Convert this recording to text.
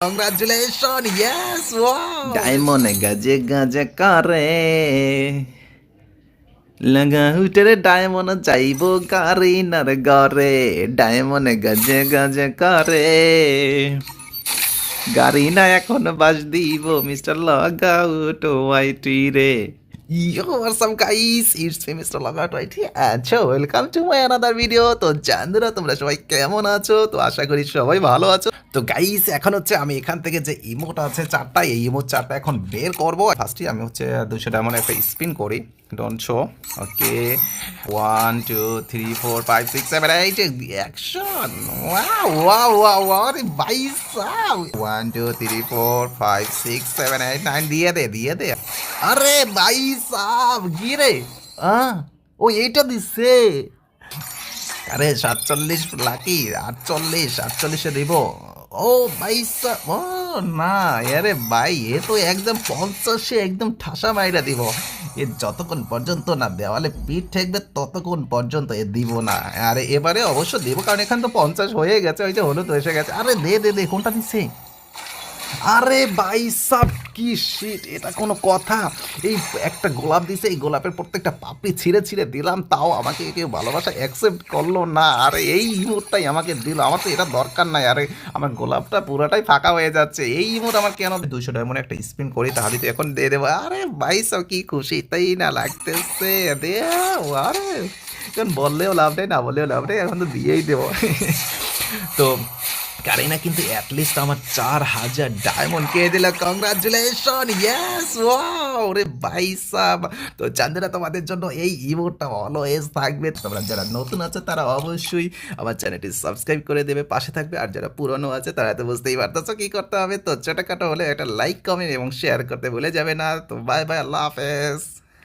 Congratulations! Yes! Wow! ডায়মন্ডে গাজে গাজে করে লাগা উঠে ডায়মন্ড যাইব গাড়ি নার গরে ডায়মন্ড গাজে গাজে করে গাড়ি না এখন বাস দিব মিস্টার লাগা উঠো ওয়াইটি রে Guys? It's me Mr. Logout right here. And so, welcome to my another video. তো জানদুরা তোমরা সবাই কেমন আছো? তো আশা করি সবাই ভালো আছো। তো গাইস এখন হচ্ছে আমি এখান থেকে যে ইমোট আছে চারটা, এই ইমোট চারটা এখন বের করব। ফার্স্টে আমি হচ্ছে দুশো ডায়মন্ড একটা স্পিন করি। Don't show okay one two three four five six seven eight action one two three four five six seven eight nine দিয়ে দে দিয়ে দে। আরে ভাই সাহ কি রে। আহ, ও এইটা দিচ্ছে। আরে সাতচল্লিশ লাকি আটচল্লিশ আটচল্লিশে দিব। ও সাহ, ও না আরে ভাই এ তো একদম পঞ্চাশে একদম ঠাসা মাইরা দিব। এ যতক্ষণ পর্যন্ত না দেওয়ালে পিঠ ঠেকবে ততক্ষণ পর্যন্ত এ দিব না। আরে এবারে অবশ্য দিব কারণ এখানে তো পঞ্চাশ হয়ে গেছে ওই যে হলুদ এসে গেছে। আরে দে দে দে কোনটা দিচ্ছে? আরে ভাই সাব কি শিট এটা কোনো কথা? এই একটা গোলাপ দিছে, এই গোলাপের প্রত্যেকটা পাপড়ি ছিঁড়ে ছিঁড়ে দিলাম, তাও আমাকে কেউ ভালোবাসা অ্যাকসেপ্ট করল না। আরে এই ইমোটটাই আমাকে দিল, আমার তো এটা দরকার নাই। আরে আমার গোলাপটা পুরাটাই ফাঁকা হয়ে যাচ্ছে। এই ইমোট আমার কেন দুশো ডায়মন্ড একটা স্পিন করি, তাহলে তো এখন দিয়ে দেবো। আরে সব কি খুশি, তাই না লাগতেছে? দে আরে, এখন বললেও লাভ নেই, না বললেও লাভ নেই, এখন তো দিয়েই দেবো। তো কারিনা কিন্তু অ্যাটলিস্ট আমার চার হাজার ডায়মন্ড কে দিল। কংগ্রাচুলেশন ইয়েস ওয়াও রে ভাই সাব! তো চান্দিরা, তোমাদের জন্য এই ইমোটটা অলওয়েজ থাকবে। তোমরা যারা নতুন আছে, তারা অবশ্যই আমার চ্যানেলটি সাবস্ক্রাইব করে দেবে, পাশে থাকবে। আর যারা পুরনো আছে, তারা তো বুঝতেই পারতেছো কি করতে হবে। তো ছোটখাটো হলে একটা লাইক কমেন্ট এবং শেয়ার করতে ভুলে যাবে না। তো বাই বাই আল্লাহ হাফেজ!